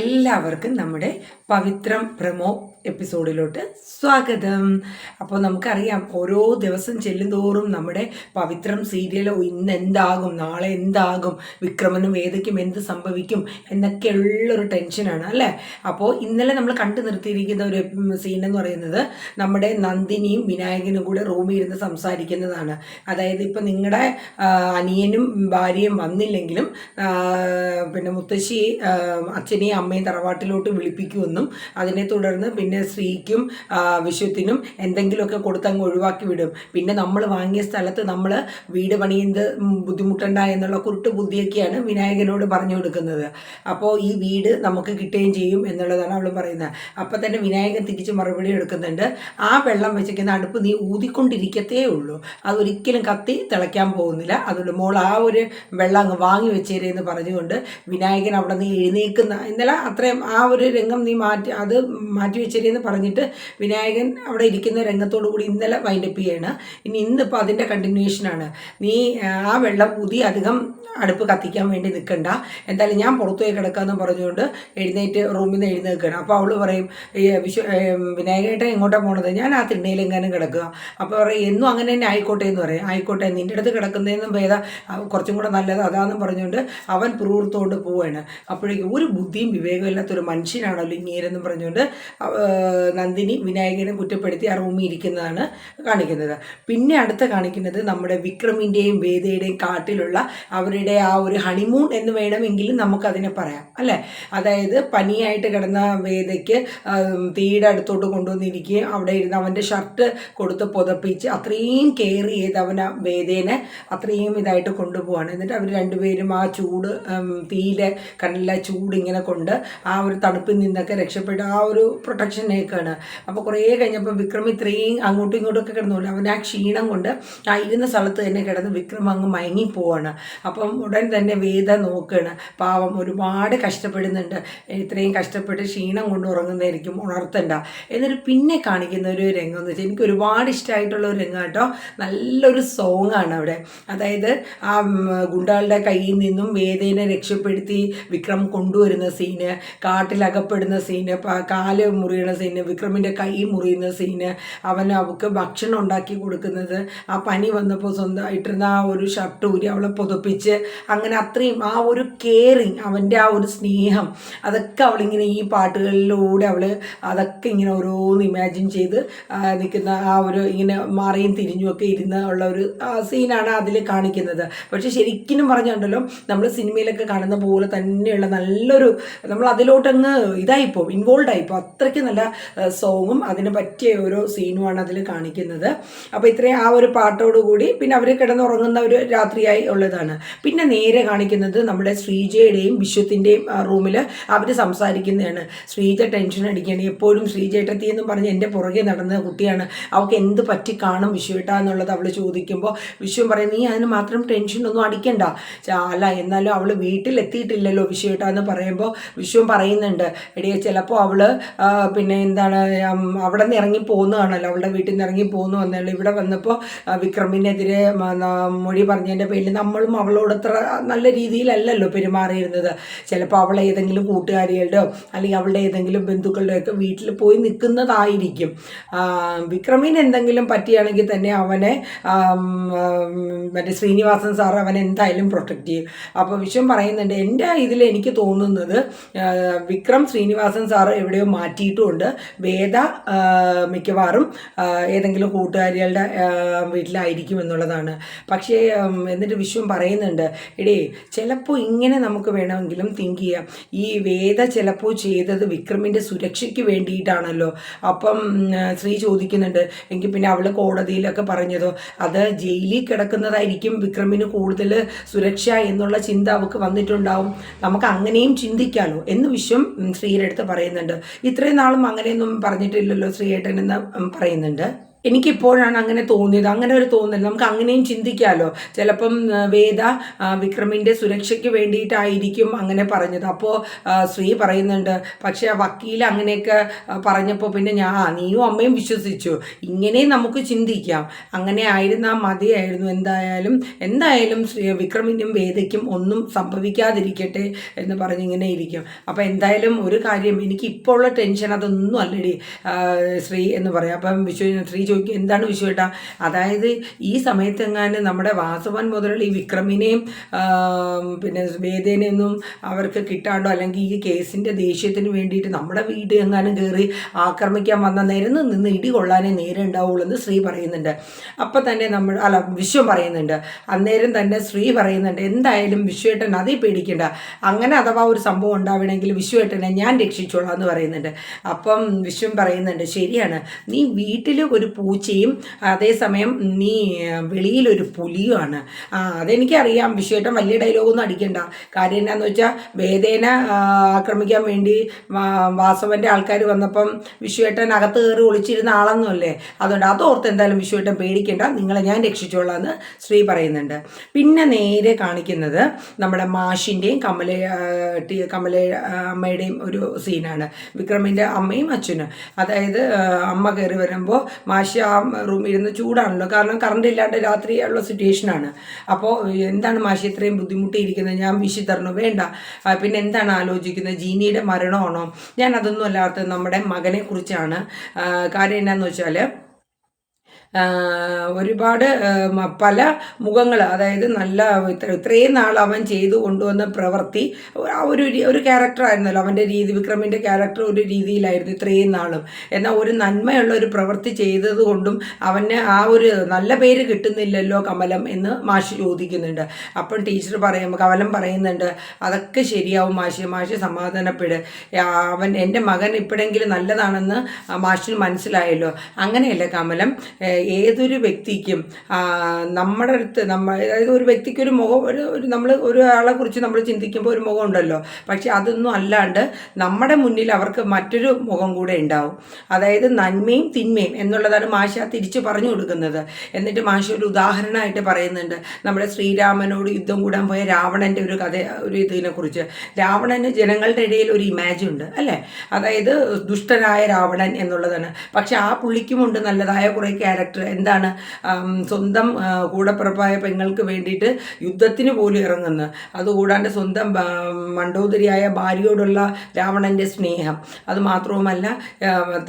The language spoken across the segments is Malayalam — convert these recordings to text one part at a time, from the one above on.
എല്ലാവർക്കും നമ്മുടെ പവിത്രം പ്രമോ എപ്പിസോഡിലോട്ട് സ്വാഗതം. അപ്പോൾ നമുക്കറിയാം ഓരോ ദിവസം ചെല്ലുന്തോറും നമ്മുടെ പവിത്രം സീരിയൽ ഇന്ന് എന്താകും നാളെ എന്താകും വിക്രമനും ഏതൊക്കെയും എന്ത് സംഭവിക്കും എന്നൊക്കെയുള്ളൊരു ടെൻഷനാണ് അല്ലേ? അപ്പോൾ ഇന്നലെ നമ്മൾ കണ്ടു നിർത്തിയിരിക്കുന്ന ഒരു സീൻ എന്ന് പറയുന്നത് നമ്മുടെ നന്ദിനിയും വിനായകനും കൂടെ റൂമിൽ ഇരുന്ന് സംസാരിക്കുന്നതാണ്. അതായത് ഇപ്പം നിങ്ങളുടെ അനിയനും ഭാര്യയും വന്നില്ലെങ്കിലും പിന്നെ മുത്തശ്ശി ആ, അച്ഛനെയും അമ്മയും തറവാട്ടിലോട്ട് വിളിപ്പിക്കുമെന്നും അതിനെ തുടർന്ന് പിന്നെ സ്ത്രീക്കും വിശ്വത്തിനും എന്തെങ്കിലുമൊക്കെ കൊടുത്തങ്ങ് ഒഴിവാക്കി വിടും. പിന്നെ നമ്മൾ വാങ്ങിയ സ്ഥലത്ത് നമ്മൾ വീട് പണിയുന്നത് ബുദ്ധിമുട്ടണ്ട എന്നുള്ള കുരുട്ട് ബുദ്ധിയൊക്കെയാണ് വിനായകനോട് പറഞ്ഞു കൊടുക്കുന്നത്. അപ്പോൾ ഈ വീട് നമുക്ക് കിട്ടുകയും ചെയ്യും എന്നുള്ളതാണ് അവൾ പറയുന്നത്. അപ്പം തന്നെ വിനായകൻ തിരിച്ച് മറുപടി എടുക്കുന്നുണ്ട്. ആ വെള്ളം വെച്ചിരിക്കുന്ന അടുപ്പ് നീ ഊതിക്കൊണ്ടിരിക്കത്തേ ഉള്ളൂ. അതൊരിക്കലും കത്തി തിളയ്ക്കാൻ പോകുന്നില്ല. അതുകൊണ്ട് മോൾ ആ ഒരു വെള്ളം അങ്ങ് വാങ്ങി വെച്ചേരെന്ന് പറഞ്ഞുകൊണ്ട് വിനായകൻ അവിടെ നിന്ന് എഴുന്നേക്കുന്ന ഇന്നലെ അത്രയും ആ ഒരു രംഗം നീ മാറ്റി അത് മാറ്റി വെച്ചേരെ എന്ന് പറഞ്ഞിട്ട് വിനായകൻ അവിടെ ഇരിക്കുന്ന രംഗത്തോടു കൂടി ഇന്നലെ വൈൻഡപ്പ് ചെയ്യാണ്. ഇനി ഇന്നിപ്പോൾ അതിന്റെ കണ്ടിന്യൂഷനാണ് നീ ആ വെള്ളം ഊതി അധികം അടുപ്പ് കത്തിക്കാൻ വേണ്ടി നിൽക്കണ്ട എന്തായാലും ഞാൻ പുറത്തു പോയി കിടക്കാമെന്ന് പറഞ്ഞുകൊണ്ട് എഴുന്നേറ്റ് റൂമിൽ നിന്ന് എഴുന്നേൽക്കണം. അപ്പോൾ അവൾ പറയും വിശ്വ വിനായകേട്ടൻ എങ്ങോട്ടാണ് പോണത്? ഞാൻ ആ തിണ്ണയിലെങ്ങാനും കിടക്കുക. അപ്പോൾ പറയും എന്നും അങ്ങനെ തന്നെ ആയിക്കോട്ടെ എന്ന് പറയും. ആയിക്കോട്ടെ നിന്റെ അടുത്ത് കിടക്കുന്നതെന്നും ഭേദ കുറച്ചും കൂടെ നല്ലത് അതാണെന്ന് പറഞ്ഞുകൊണ്ട് അവൻ പ്രൂർത്തോണ്ട് പോവുകയാണ്. അപ്പോഴേക്കും ഒരു ബുദ്ധിയും വിവേകമില്ലാത്തൊരു മനുഷ്യനാണല്ലോ ഇങ്ങേരെന്നും പറഞ്ഞുകൊണ്ട് നന്ദിനി വിനായകനെ കുറ്റപ്പെടുത്തി ആ റൂമിൽ ഇരിക്കുന്നതാണ് കാണിക്കുന്നത്. പിന്നെ അടുത്ത കാണിക്കുന്നത് നമ്മുടെ വിക്രമിന്റെയും വേദയുടെയും കാട്ടിലുള്ള അവരുടെ ആ ഒരു ഹണിമൂൺ എന്ന് വേണമെങ്കിലും നമുക്കതിനെ പറയാം അല്ലേ? അതായത് പനിയായിട്ട് കിടന്ന വേദയ്ക്ക് തീയുടെ അടുത്തോട്ട് കൊണ്ടുവന്നിരിക്കുകയും അവിടെ ഇരുന്ന് അവന്റെ ഷർട്ട് കൊടുത്ത് പുതപ്പിച്ച് അത്രയും കെയർ ചെയ്ത് അവൻ വേദേനെ അത്രയും ഇതായിട്ട് കൊണ്ടുപോവാണ്. എന്നിട്ട് അവർ രണ്ടുപേരും ആ ചൂട് തീയിലെ കണ്ണിലെ ചൂട് ഇങ്ങനെ കൊണ്ട് ആ ഒരു തണുപ്പിൽ നിന്നൊക്കെ രക്ഷപ്പെട്ട് ആ ഒരു പ്രൊട്ടക്ഷനേക്കാണ് അപ്പോൾ കുറേ കഴിഞ്ഞപ്പോൾ വിക്രം ഇത്രയും അങ്ങോട്ടും ഇങ്ങോട്ടും ഒക്കെ കിടന്നുകൊണ്ട് അവൻ ആ ക്ഷീണം കൊണ്ട് ആ ഇരുന്ന സ്ഥലത്ത് തന്നെ കിടന്ന് വിക്രം അങ്ങ് മയങ്ങിപ്പോവാണ് അപ്പം ഉടൻ തന്നെ വേദ നോക്കുകയാണ് പാവം ഒരുപാട് കഷ്ടപ്പെടുന്നുണ്ട്. ഇത്രയും കഷ്ടപ്പെട്ട് ക്ഷീണം കൊണ്ട് ഉറങ്ങുന്നതായിരിക്കും ഉണർത്തണ്ട. എന്നിട്ട് പിന്നെ കാണിക്കുന്ന ഒരു രംഗം എന്ന് വെച്ചാൽ എനിക്ക് ഒരുപാട് ഇഷ്ടമായിട്ടുള്ള ഒരു രംഗം കേട്ടോ. നല്ലൊരു സോങ് ആണ് അവിടെ. അതായത് ആ ഗുണ്ടകളുടെ കയ്യിൽ നിന്നും വേദേനെ രക്ഷപ്പെടുത്തി വിക്രം കൊണ്ടുവരുന്ന സീന് കാട്ടിലകപ്പെടുന്ന സീന് കാൽ മുറിയണ സീന് വിക്രമിന്റെ കൈ മുറിയുന്ന സീന് അവൻ അവൾക്ക് ഭക്ഷണം ഉണ്ടാക്കി കൊടുക്കുന്നത്. ആ പനി വന്നപ്പോൾ സ്വന്തമായിട്ടിരുന്ന ആ ഒരു ഷർട്ട് ഊരി അവളെ പുതപ്പിച്ച് അങ്ങനെ അത്രയും ആ ഒരു കെയറിങ് അവന്റെ ആ ഒരു സ്നേഹം അതൊക്കെ അവളിങ്ങനെ ഈ പാട്ടുകളിലൂടെ അവൾ അതൊക്കെ ഇങ്ങനെ ഓരോന്ന് ഇമാജിൻ ചെയ്ത് നിൽക്കുന്ന ആ ഒരു ഇങ്ങനെ മാറിയും തിരിഞ്ഞുമൊക്കെ ഇരുന്ന് ഉള്ള ഒരു സീനാണ് അതിൽ കാണിക്കുന്നത്. പക്ഷേ ശരിക്കും പറഞ്ഞുണ്ടല്ലോ നമ്മൾ സിനിമയിലൊക്കെ കാണുന്ന പോലെ തന്നെയുള്ള നല്ലൊരു നമ്മൾ അതിലോട്ടങ്ങ് ഇതായിപ്പോൾ ഇൻവോൾവ് ആയിപ്പോൾ അത്രയ്ക്ക് നല്ല സോങ്ങും അതിന് പറ്റിയ ഓരോ സീനുമാണ് അതിൽ കാണിക്കുന്നത്. അപ്പോൾ ഇത്രയും ആ ഒരു പാട്ടോട് കൂടി പിന്നെ അവർ കിടന്നുറങ്ങുന്ന ഒരു രാത്രിയായി ഉള്ളതാണ്. പിന്നെ നേരെ കാണിക്കുന്നത് നമ്മുടെ ശ്രീജയുടെയും വിശ്വത്തിന്റെയും റൂമിൽ അവർ സംസാരിക്കുന്നതാണ്. ശ്രീജ ടെൻഷൻ അടിക്കുകയാണ്. എപ്പോഴും ശ്രീജേട്ടത്തി എന്നും പറഞ്ഞ് എന്റെ പുറകെ നടന്ന കുട്ടിയാണ്. അവൾക്ക് എന്ത് പറ്റി കാണും വിശ്വട്ട എന്നുള്ളത് അവൾ ചോദിക്കുമ്പോൾ വിശ്വം പറയും നീ അതിന് മാത്രം ടെൻഷൻ ഒന്നും അടിക്കണ്ട. അല്ല എന്നാലും അവൾ വീട്ടിലെത്തിയിട്ടില്ലല്ലോ വിശ്വട്ട എന്ന് പറയുമ്പോൾ വിശ്വം പറയുന്നുണ്ട് എടിയെ ചിലപ്പോൾ അവൾ പിന്നെ എന്താണ് അവിടെ നിന്ന് ഇറങ്ങി പോകുന്നതാണല്ലോ അവളുടെ വീട്ടിൽ നിന്ന് ഇറങ്ങി പോകുന്നു എന്നല്ല ഇവിടെ വന്നപ്പോൾ വിക്രമിനെതിരെ മൊഴി പറഞ്ഞതിന്റെ പേരിൽ നമ്മളും അവളോട് അത്ര നല്ല രീതിയിലല്ലല്ലോ പെരുമാറിയിരുന്നത്. ചിലപ്പോൾ അവളെ ഏതെങ്കിലും കൂട്ടുകാരികളുടെയോ അല്ലെങ്കിൽ അവളുടെ ഏതെങ്കിലും ബന്ധുക്കളുടെയോ ഒക്കെ വീട്ടിൽ പോയി നിൽക്കുന്നതായിരിക്കും വിക്രമിന് എന്തെങ്കിലും പറ്റിയാണെങ്കിൽ തന്നെ അവനെ മറ്റേ ശ്രീനിവാസൻ സാർ അവനെ എന്തായാലും പ്രൊട്ടക്റ്റ് ചെയ്യും. അപ്പോൾ വിഷയം പറയുന്നുണ്ട് എന്റെ ഇതിൽ എനിക്ക് തോന്നുന്നത്? വിക്രം ശ്രീനിവാസൻ സാർ എവിടെയോ മാറ്റിയിട്ടുമുണ്ട്. വേദ മിക്കവാറും ഏതെങ്കിലും കൂട്ടുകാരികളുടെ വീട്ടിലായിരിക്കും എന്നുള്ളതാണ്. പക്ഷേ എന്നിട്ട് വിശ്വം പറയുന്നുണ്ട് എടേ ചിലപ്പോൾ ഇങ്ങനെ നമുക്ക് വേണമെങ്കിലും തിങ്ക് ചെയ്യാം. ഈ വേദ ചിലപ്പോൾ ചെയ്തത് വിക്രമിന്റെ സുരക്ഷയ്ക്ക് വേണ്ടിയിട്ടാണല്ലോ. അപ്പം സ്ത്രീ ചോദിക്കുന്നുണ്ട് എങ്കിൽ പിന്നെ അവൾ കോടതിയിലൊക്കെ പറഞ്ഞതോ? അത് ജയിലിൽ കിടക്കുന്നതായിരിക്കും വിക്രമിന് കൂടുതൽ സുരക്ഷ എന്നുള്ള ചിന്ത അവൾക്ക് വന്നിട്ടുണ്ടാവും. നമുക്ക് അങ്ങനെയും ചിന്തിക്കാമല്ലോ എന്ന് വിശ്വം ശ്രീയുടെ അടുത്ത് പറയുന്നുണ്ട്. ഇത്രയും നാളും അങ്ങനെയൊന്നും പറഞ്ഞിട്ടില്ലല്ലോ ശ്രീയേട്ടൻ എന്ന് പറയുന്നുണ്ട്. എനിക്കിപ്പോഴാണ് അങ്ങനെ തോന്നിയത്. അങ്ങനെ ഒരു തോന്നൽ നമുക്ക് അങ്ങനെയും ചിന്തിക്കാമല്ലോ ചിലപ്പം വേദ വിക്രമിന്റെ സുരക്ഷയ്ക്ക് വേണ്ടിയിട്ടായിരിക്കും അങ്ങനെ പറഞ്ഞത്. അപ്പോൾ ശ്രീ പറയുന്നുണ്ട് പക്ഷേ വക്കീൽ അങ്ങനെയൊക്കെ പറഞ്ഞപ്പോൾ പിന്നെ ഞാൻ നീയും അമ്മയും വിശ്വസിച്ചു. ഇങ്ങനെ നമുക്ക് ചിന്തിക്കാം. അങ്ങനെ ആയിരുന്നാൽ മതിയായിരുന്നു. എന്തായാലും എന്തായാലും ശ്രീ വിക്രമിനും വേദയ്ക്കും ഒന്നും സംഭവിക്കാതിരിക്കട്ടെ എന്ന് പറഞ്ഞ് ഇങ്ങനെ ഇരിക്കും. അപ്പോൾ എന്തായാലും ഒരു കാര്യം എനിക്ക് ഇപ്പോൾ ഉള്ള ടെൻഷൻ അതൊന്നും അല്ലടി. ശ്രീ എന്ന് പറയാം. അപ്പം വിശ്വ ശ്രീ ചോദിക്കും എന്താണ് വിശ്വേട്ട അതായത് ഈ സമയത്തെങ്ങാനും നമ്മുടെ വാസവൻ ഈ വിക്രമിനെയും പിന്നെ വേദേനെയൊന്നും അവർക്ക് കിട്ടാണ്ടോ? അല്ലെങ്കിൽ ഈ കേസിന്റെ ദേഷ്യത്തിന് വേണ്ടിയിട്ട് നമ്മുടെ വീട് എങ്ങാനും കയറി ആക്രമിക്കാൻ വന്ന നേരം നിന്ന് ഇടി കൊള്ളാനേ നേരെ ഉണ്ടാവുള്ളൂ എന്ന് ശ്രീ പറയുന്നുണ്ട്. അപ്പം തന്നെ നമ്മൾ അല്ല വിശ്വം പറയുന്നുണ്ട്. അന്നേരം തന്നെ ശ്രീ പറയുന്നുണ്ട് എന്തായാലും വിശ്വേട്ടൻ അതേ പേടിക്കേണ്ട. അങ്ങനെ അഥവാ ഒരു സംഭവം ഉണ്ടാവണമെങ്കിൽ വിശ്വേട്ടനെ ഞാൻ രക്ഷിച്ചോളാം എന്ന് പറയുന്നുണ്ട്. അപ്പം വിശ്വം പറയുന്നുണ്ട് ശരിയാണ്. നീ വീട്ടിൽ ഒരു പൂച്ചയും അതേസമയം നീ വെളിയിലൊരു പുലിയുമാണ്. ആ അതെനിക്കറിയാം. വിശ്വേട്ടൻ വലിയ ഡയലോഗൊന്നും അടിക്കണ്ട. കാര്യം എന്നാന്ന് വെച്ചാൽ വേദേന ആക്രമിക്കാൻ വേണ്ടി വാസവന്റെ ആൾക്കാർ വന്നപ്പം വിശ്വേട്ടൻ അകത്ത് കയറി ഒളിച്ചിരുന്ന ആളെന്നല്ലേ അതുകൊണ്ട് അതോർത്ത് എന്തായാലും വിശ്വേട്ടൻ പേടിക്കേണ്ട. നിങ്ങളെ ഞാൻ രക്ഷിച്ചോളാം എന്ന് ശ്രീ പറയുന്നുണ്ട്. പിന്നെ നേരെ കാണിക്കുന്നത് നമ്മുടെ മാഷിന്റെയും കമല കമല അമ്മയുടെയും ഒരു സീനാണ്. വിക്രമിന്റെ അമ്മയും അച്ഛനും. അതായത് അമ്മ കയറി വരുമ്പോൾ മാഷി ആ റൂമിൽ ഇരുന്ന് ചൂടാണല്ലോ. കാരണം കറണ്ട് ഇല്ലാണ്ട് രാത്രി ഉള്ള സിറ്റുവേഷനാണ് അപ്പോൾ എന്താണ് മാഷി ഇത്രയും ബുദ്ധിമുട്ടിയിരിക്കുന്നത്? ഞാൻ വിഷി തരണോ? വേണ്ട. പിന്നെ എന്താണ് ആലോചിക്കുന്നത്? ജീനിയുടെ മരണമാണോ? ഞാൻ അതൊന്നും അല്ലാത്ത നമ്മുടെ മകനെ കുറിച്ചാണ് കാര്യം എന്നാന്ന് വെച്ചാൽ ഒരുപാട് പല മുഖങ്ങൾ അതായത് നല്ല ഇത്ര ഇത്രയും നാൾ അവൻ ചെയ്തു കൊണ്ടുവന്ന പ്രവൃത്തി ഒരു ഒരു ക്യാരക്ടറായിരുന്നല്ലോ അവന്റെ രീതി വിക്രമിന്റെ ക്യാരക്ടർ ഒരു രീതിയിലായിരുന്നു ഇത്രയും നാളും. എന്നാൽ ഒരു നന്മയുള്ള ഒരു പ്രവൃത്തി ചെയ്തത് കൊണ്ടും അവന് ആ ഒരു നല്ല പേര് കിട്ടുന്നില്ലല്ലോ കമലം എന്ന് മാഷി ചോദിക്കുന്നുണ്ട്. അപ്പം ടീച്ചർ പറയും കമലം പറയുന്നുണ്ട് അതൊക്കെ ശരിയാവും മാഷി മാഷി സമാധാനപ്പെട്. അവൻ എന്റെ മകൻ ഇപ്പോഴെങ്കിലും നല്ലതാണെന്ന് മാഷിന് മനസ്സിലായല്ലോ. അങ്ങനെയല്ല കമലം? ഏതൊരു വ്യക്തിക്കും നമ്മുടെ അടുത്ത് നമ്മൾ അതായത് ഒരു വ്യക്തിക്ക് ഒരു മുഖം ഒരു ഒരു നമ്മൾ ഒരാളെ കുറിച്ച് നമ്മൾ ചിന്തിക്കുമ്പോൾ ഒരു മുഖം ഉണ്ടല്ലോ. പക്ഷെ അതൊന്നും അല്ലാണ്ട് നമ്മുടെ മുന്നിൽ അവർക്ക് മറ്റൊരു മുഖം കൂടെ ഉണ്ടാവും. അതായത് നന്മയും തിന്മയും എന്നുള്ളതാണ് മാഷ തിരിച്ചു പറഞ്ഞു കൊടുക്കുന്നത്. എന്നിട്ട് മാഷ ഒരു ഉദാഹരണമായിട്ട് പറയുന്നുണ്ട്. നമ്മുടെ ശ്രീരാമനോട് യുദ്ധം കൂടാൻ പോയ രാവണന്റെ ഒരു കഥ ഒരു ഇതിനെക്കുറിച്ച് രാവണന് ജനങ്ങളുടെ ഇടയിൽ ഒരു ഇമാജ് ഉണ്ട് അല്ലേ? അതായത് ദുഷ്ടനായ രാവണൻ എന്നുള്ളതാണ്. പക്ഷെ ആ പുള്ളിക്കുമുണ്ട് നല്ലതായ കുറേ ക്യാരക്ടർ എന്താണ് ആം, സ്വന്തം കൂടപ്പിറപ്പായ പെങ്ങൾക്ക് വേണ്ടിയിട്ട് യുദ്ധത്തിന് പോലും ഇറങ്ങുന്നു. അതുകൂടാണ്ട് സ്വന്തം മണ്ടോദരിയായ ഭാര്യയോടുള്ള രാവണന്റെ സ്നേഹം. അത് മാത്രവുമല്ല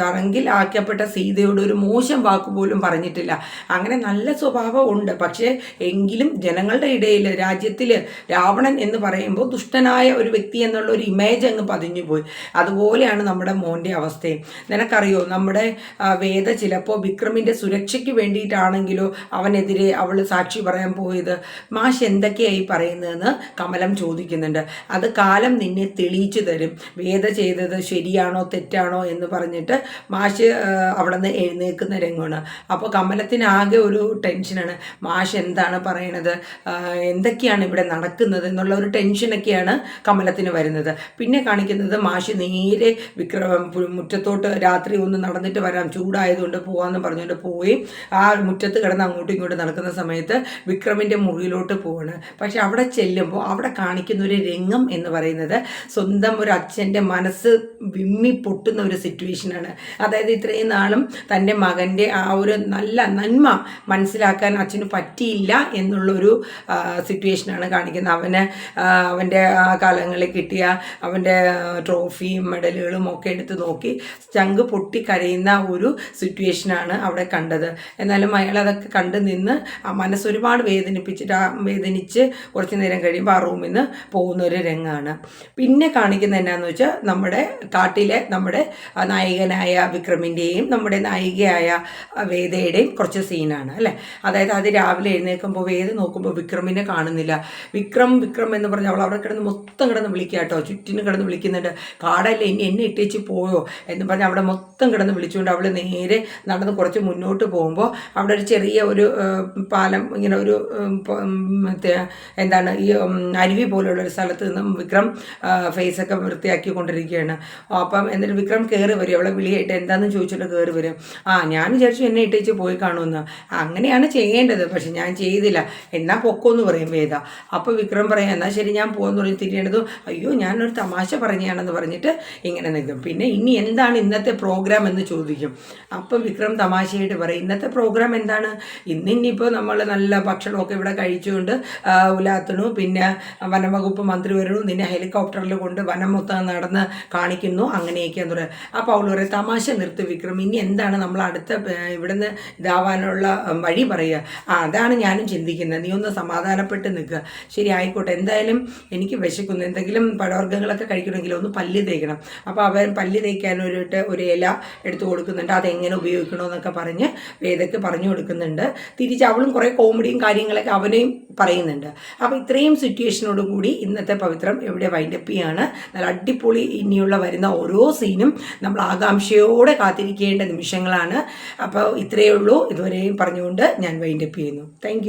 തറങ്കിൽ ആക്കപ്പെട്ട സീതയോട് ഒരു മോശം വാക്ക് പോലും പറഞ്ഞിട്ടില്ല. അങ്ങനെ നല്ല സ്വഭാവം ഉണ്ട്. പക്ഷേ എങ്കിലും ജനങ്ങളുടെ ഇടയിൽ രാജ്യത്തിൽ രാവണൻ എന്ന് പറയുമ്പോൾ ദുഷ്ടനായ ഒരു വ്യക്തി എന്നുള്ള ഒരു ഇമേജ് അങ്ങ് പതിഞ്ഞു പോയി. അതുപോലെയാണ് നമ്മുടെ മോന്റെ അവസ്ഥയും. നിനക്കറിയോ നമ്മുടെ വേദ ചിലപ്പോൾ വിക്രമിന്റെ സുരക്ഷയ്ക്ക് വേണ്ടിയിട്ടാണെങ്കിലോ അവനെതിരെ അവൾ സാക്ഷി പറയാൻ പോയത്? മാഷ് എന്തൊക്കെയായി പറയുന്നതെന്ന് കമലം ചോദിക്കുന്നുണ്ട്. അത് കാലം നിന്നെ തെളിയിച്ചു തരും. വേദ ചെയ്തത് ശരിയാണോ തെറ്റാണോ എന്ന് പറഞ്ഞിട്ട് മാഷ് അവിടെ നിന്ന് എഴുന്നേൽക്കുന്ന രംഗമാണ്. അപ്പോൾ കമലത്തിനാകെ ഒരു ടെൻഷനാണ്. മാഷ് എന്താണ് പറയണത്? എന്തൊക്കെയാണ് ഇവിടെ നടക്കുന്നത് എന്നുള്ള ഒരു ടെൻഷനൊക്കെയാണ് കമലത്തിന് വരുന്നത്. പിന്നെ കാണിക്കുന്നത് മാഷ് നേരെ വിക്രമം മുറ്റത്തോട്ട് രാത്രി ഒന്ന് നടന്നിട്ട് വരാം. ചൂടായതുകൊണ്ട് പോകാമെന്ന് പറഞ്ഞുകൊണ്ട് പോയി. ആ മുറ്റത്ത് കിടന്ന് അങ്ങോട്ടും ഇങ്ങോട്ടും നടക്കുന്ന സമയത്ത് വിക്രമിന്റെ മുറിയിലോട്ട് പോവാണ്. പക്ഷെ അവിടെ ചെല്ലുമ്പോൾ അവിടെ കാണിക്കുന്ന ഒരു രംഗം എന്ന് പറയുന്നത് സ്വന്തം ഒരു അച്ഛന്റെ മനസ്സ് വിമ്മി പൊട്ടുന്ന ഒരു സിറ്റുവേഷനാണ് അതായത് ഇത്രയും നാളും തന്റെ മകന്റെ ആ ഒരു നല്ല നന്മ മനസ്സിലാക്കാൻ അച്ഛന് പറ്റിയില്ല എന്നുള്ളൊരു സിറ്റുവേഷനാണ് കാണിക്കുന്നത്. അവന് അവന്റെ ആ കാലങ്ങളിൽ കിട്ടിയ അവന്റെ ട്രോഫിയും മെഡലുകളും ഒക്കെ എടുത്ത് നോക്കി ചങ്ക് പൊട്ടി കരയുന്ന ഒരു സിറ്റുവേഷനാണ് അവിടെ കണ്ടത്. എന്നാലും അയാൾ അതൊക്കെ കണ്ട് നിന്ന് ആ മനസ്സ് ഒരുപാട് വേദനിപ്പിച്ചിട്ട് ആ വേദനിച്ച് കുറച്ച് നേരം കഴിയുമ്പോൾ ആ റൂമിൽ നിന്ന് പോകുന്ന ഒരു രംഗമാണ് പിന്നെ കാണിക്കുന്ന എന്നാന്ന് വെച്ചാൽ നമ്മുടെ കാട്ടിലെ നമ്മുടെ നായകനായ വിക്രമിന്റെയും നമ്മുടെ നായികയായ വേദയുടെയും കുറച്ച് സീനാണ് അല്ലേ? അതായത് അത് രാവിലെ എഴുന്നേൽക്കുമ്പോൾ വേദ നോക്കുമ്പോൾ വിക്രമിനെ കാണുന്നില്ല. വിക്രം വിക്രം എന്ന് പറഞ്ഞാൽ അവൾ അവിടെ കിടന്ന് മൊത്തം കിടന്ന് വിളിക്കുക കേട്ടോ ചുറ്റിനും കിടന്ന് വിളിക്കുന്നുണ്ട്. കാടല്ലേ ഇനി എന്നെ ഇട്ടേച്ച് പോയോ? എന്ന് പറഞ്ഞാൽ അവിടെ മൊത്തം കിടന്ന് വിളിച്ചുകൊണ്ട് അവൾ നേരെ നടന്ന് കുറച്ച് മുന്നോട്ട് പോകുമ്പോൾ അവിടെ ഒരു ചെറിയ ഒരു പാലം ഇങ്ങനെ ഒരു എന്താണ് ഈ അരുവി പോലെയുള്ള ഒരു സ്ഥലത്ത് നിന്നും വിക്രം ഫേസൊക്കെ വൃത്തിയാക്കി കൊണ്ടിരിക്കുകയാണ്. അപ്പം എന്നിട്ട് വിക്രം കയറി വരും. അവളെ വിളിയായിട്ട് എന്താണെന്ന് ചോദിച്ചിട്ട് കയറി വരും. ആ ഞാൻ വിചാരിച്ചു എന്നെ ഇട്ടേച്ച് പോയി കാണുമെന്ന്. അങ്ങനെയാണ് ചെയ്യേണ്ടത് പക്ഷെ ഞാൻ ചെയ്തില്ല. എന്നാ പൊക്കോന്ന് പറയും വേദ. അപ്പോൾ വിക്രം പറയാം എന്നാൽ ശരി ഞാൻ പോകുമെന്ന് പറഞ്ഞ് തിരിയേണ്ടതും അയ്യോ ഞാനൊരു തമാശ പറഞ്ഞാണെന്ന് പറഞ്ഞിട്ട് ഇങ്ങനെ നിൽക്കും. പിന്നെ ഇനി എന്താണ് ഇന്നത്തെ പ്രോഗ്രാം എന്ന് ചോദിക്കും. അപ്പം വിക്രം തമാശയായിട്ട് പറയും ഇന്നത്തെ പ്രോഗ്രാം എന്താണ്? ഇന്ന് ഇനിയിപ്പോൾ നമ്മൾ നല്ല ഭക്ഷണമൊക്കെ ഇവിടെ കഴിച്ചുകൊണ്ട് ഉലാത്തണു പിന്നെ വനംവകുപ്പ് മന്ത്രി വരണു നിന്നെ ഹെലികോപ്റ്ററിൽ കൊണ്ട് വനം മൊത്തം നടന്ന് കാണിക്കുന്നു. അങ്ങനെയൊക്കെയാന്ന് പറയുക അപ്പോൾ അവൾ പറയും തമാശ നിർത്തി വിക്രം. ഇനി എന്താണ് നമ്മൾ അടുത്ത ഇവിടുന്ന് ഇതാവാനുള്ള വഴി പറയുക? ആ അതാണ് ഞാനും ചിന്തിക്കുന്നത്. നീ ഒന്ന് സമാധാനപ്പെട്ട് നിൽക്കുക. ശരി ആയിക്കോട്ടെ. എന്തായാലും എനിക്ക് വിശക്കുന്നു. എന്തെങ്കിലും പഴവർഗങ്ങളൊക്കെ കഴിക്കണമെങ്കിൽ ഒന്ന് പല്ല് തേക്കണം. അപ്പോൾ അവൻ പല്ല് തേക്കാനൊരു ഒരു ഇല എടുത്തു കൊടുക്കുന്നുണ്ട്. അതെങ്ങനെ ഉപയോഗിക്കണമെന്നൊക്കെ പറഞ്ഞ് വേദയ്ക്ക് പറഞ്ഞു കൊടുക്കുന്നുണ്ട്. തിരിച്ച് അവളും കുറേ കോമഡിയും കാര്യങ്ങളൊക്കെ അവനെയും പറയുന്നുണ്ട്. അപ്പോൾ ഇത്രയും സിറ്റുവേഷനോട് കൂടി ഇന്നത്തെ പവിത്രം എവിടെ വൈൻഡപ്പ് ചെയ്യാണ്. നല്ല അടിപൊളി ഇനിയുള്ള വരുന്ന ഓരോ സീനും നമ്മൾ ആകാംക്ഷയോടെ കാത്തിരിക്കേണ്ട നിമിഷങ്ങളാണ്. അപ്പോൾ ഇത്രയേ ഉള്ളൂ. ഇതുവരെയും പറഞ്ഞുകൊണ്ട് ഞാൻ വൈൻഡപ്പ് ചെയ്യുന്നു. താങ്ക്